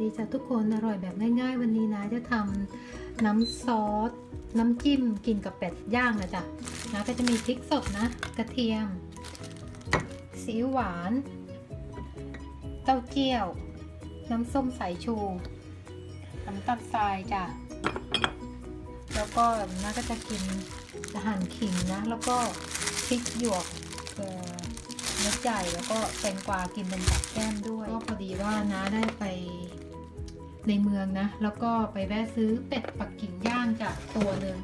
ดีจ้ะทุกคนอร่อยแบบง่าย ๆ วันนี้นะจะทำน้ำซอส น้ำจิ้มกินกับเป็ดย่างนะจ๊ะนะก็จะมีพริกสดนะ กระเทียมซีอิ๊วหวาน เต้าเจี้ยว น้ำส้มสายชูน้ำตาลทรายจ้ะแล้วก็น้าก็จะกินจะหั่นขิงนะ แล้วก็พริกหยวกเอ่อเม็ดใหญ่แล้วก็แตงกวากินเป็นกับแก้มด้วย ก็พอดีว่าน้าได้ไป ในเมืองนะ แล้วก็ไปแวะซื้อเป็ดปักกิ่งย่างจากตัวหนึ่ง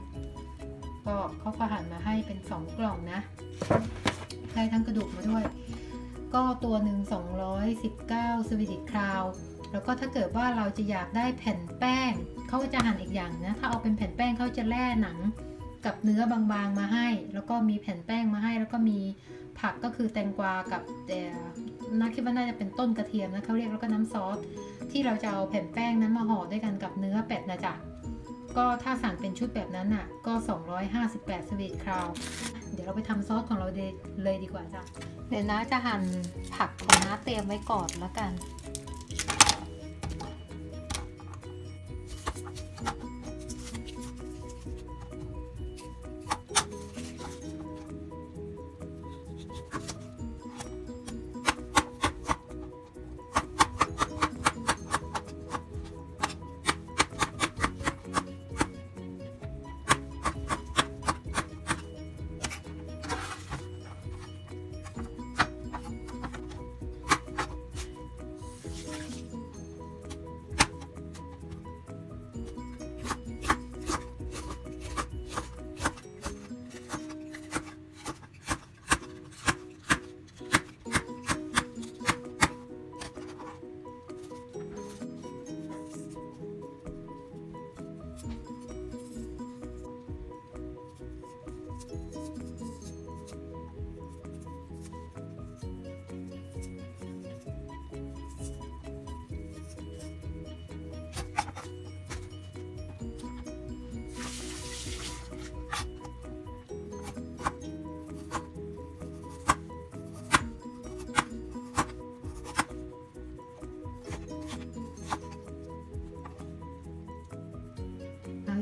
ก็เขาก็หั่นมาให้เป็นสองกล่องนะ ได้ทั้งกระดูกมาด้วย ก็ตัวหนึ่ง219 สวีดิตคราว แล้วก็ถ้าเกิดว่าเราจะอยากได้แผ่นแป้ง เขาจะหั่นอีกอย่างนะ ถ้าเอาเป็นแผ่นแป้งเขาจะแล่หนัง กับเนื้อบางๆมาให้ แล้วก็มีแผ่นแป้งมาให้ แล้วก็มีผักก็คือแตงกวากับแต่น่าคิดว่าน่าจะเป็นต้นกระเทียมนะเขาเรียกแล้วก็น้ำซอสที่เราจะเอาแผ่นแป้งนั้นมาห่อด้วยกันกับเนื้อเป็ดนะจ๊ะก็ถ้าสั่งเป็นชุดแบบนั้นน่ะก็ 258สวีทคราว เดี๋ยวเราไปทำซอสของเราเลยดีกว่าจ้ะเดี๋ยวน้าจะหั่นผักของน้าเตรียมไว้ก่อนแล้วกัน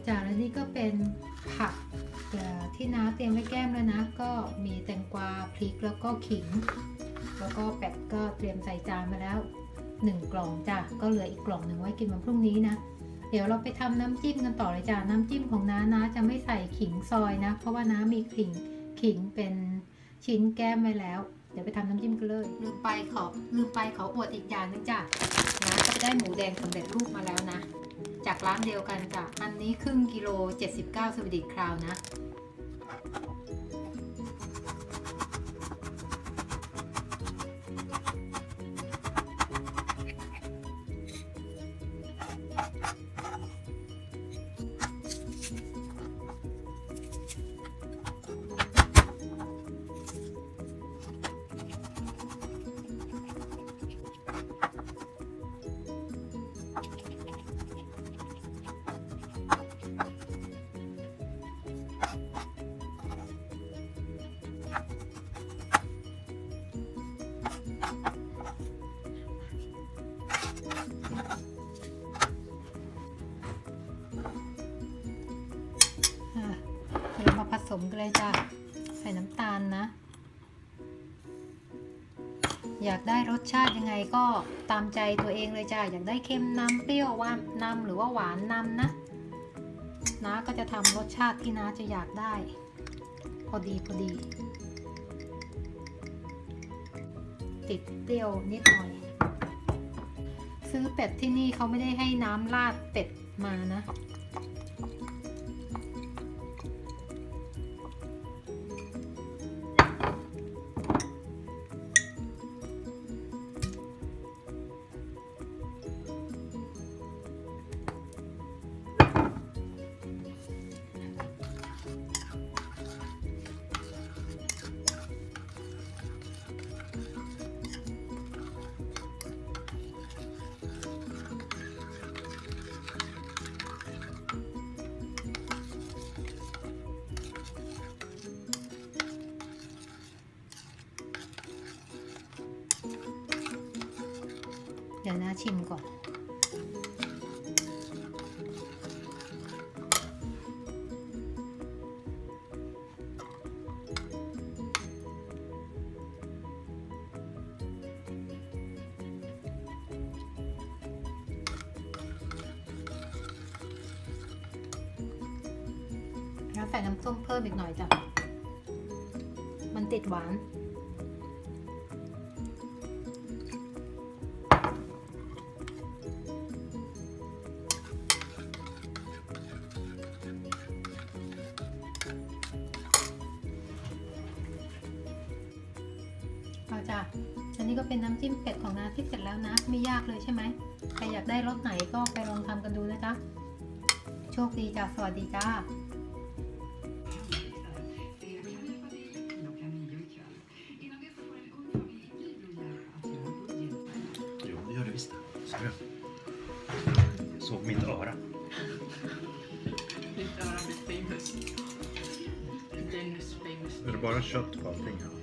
จากแล้วนี่ก็เป็นผักที่น้าเตรียมไว้แก้มแล้วนะ ก็มีแตงกวาพริกแล้วก็ขิง แล้วก็เป็ดก็เตรียมใส่จานมาแล้วหนึ่งกล่องจ้ะก็เหลืออีกกล่องหนึ่งไว้กินวันพรุ่งนี้นะเดี๋ยวเราไปทำน้ำจิ้มกันต่อเลยจ้ะน้ำจิ้มของน้านะจะไม่ใส่ขิงซอยนะ เพราะว่าน้ามีขิงขิงเป็นชิ้นแก้มไว้แล้ว เดี๋ยวไปทำน้ำจิ้มกันเลยลืมไปขอลืมไปขออวดอีกอย่างหนึงจ้ะน้าก็ไปได้หมูแดงสำเร็จรูปมาแล้วนะ จากร้านเดียวกันจ้ะ อันนี้ครึ่งกิโล 79สวีดิชคราวนะ มาผมกันเลยจ้ะใส่น้ำตาลนะ อยากได้รสชาติยังไงก็ตามใจตัวเองเลยจ้ะอยากได้เค็มนำเปรี้ยวหวานนำหรือว่าหวานนำนะน้าก็จะทำรสชาติที่น้าจะอยากได้ พอดีพอดี ติดเปรี้ยวนิดหน่อย ซื้อเป็ดที่นี่เขาไม่ได้ให้น้ำราดเป็ดมานะ เดี๋ยวนะชิมก่อน แล้วใส่น้ำส้มเพิ่มอีกหน่อยจ้ะ มันติดหวาน จ้ะ อันนี้ก็เป็นน้ำจิ้มเป็ดของนาที่เสร็จแล้วนะ ไม่ยากเลยใช่ไหมใครอยากได้รสไหนก็ไปลองทำกันดูนะจ๊ะ โชคดีจ้ะ สวัสดีจ้า Jo, det gör det visst. Ser du? Såg mitt öra. Ditt öra blir famous. Dennis famous. Är det bara kött på allting?